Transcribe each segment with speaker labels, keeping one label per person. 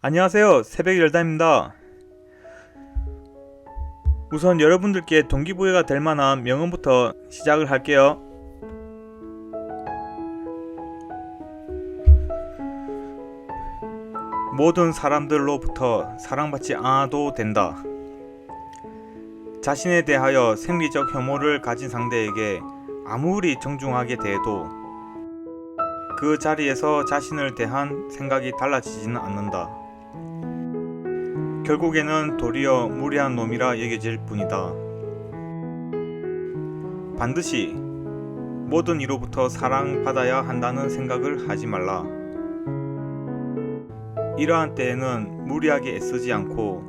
Speaker 1: 안녕하세요. 새벽 열다입니다. 우선 여러분들께 동기부여가 될 만한 명언부터 시작을 할게요. 모든 사람들로부터 사랑받지 않아도 된다. 자신에 대하여 생리적 혐오를 가진 상대에게 아무리 정중하게 대해도 그 자리에서 자신을 대한 생각이 달라지지는 않는다. 결국에는 도리어 무례한 놈이라 여겨질 뿐이다. 반드시 모든 이로부터 사랑받아야 한다는 생각을 하지 말라. 이러한 때에는 무리하게 애쓰지 않고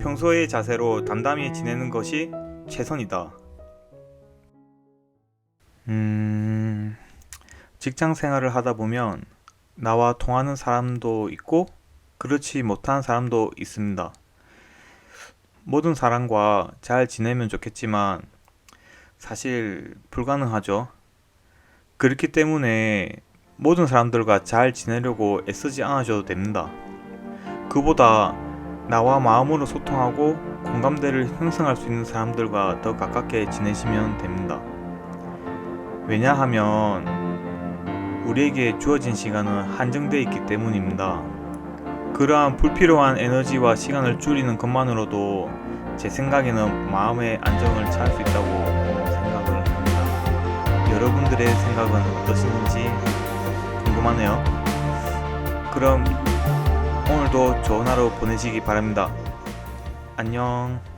Speaker 1: 평소의 자세로 담담히 지내는 것이 최선이다. 음, 직장 생활을 하다 보면 나와 통하는 사람도 있고 그렇지 못한 사람도 있습니다. 모든 사람과 잘 지내면 좋겠지만 사실 불가능하죠. 그렇기 때문에 모든 사람들과 잘 지내려고 애쓰지 않아줘도 됩니다. 그보다 나와 마음으로 소통하고 공감대를 형성할 수 있는 사람들과 더 가깝게 지내시면 됩니다. 왜냐하면 우리에게 주어진 시간은 한정되어 있기 때문입니다. 그러한 불필요한 에너지와 시간을 줄이는 것만으로도 제 생각에는 마음의 안정을 찾을 수 있다고 생각을 합니다. 여러분들의 생각은 어떠신지 궁금하네요. 그럼 오늘도 좋은 하루 보내시기 바랍니다. 안녕.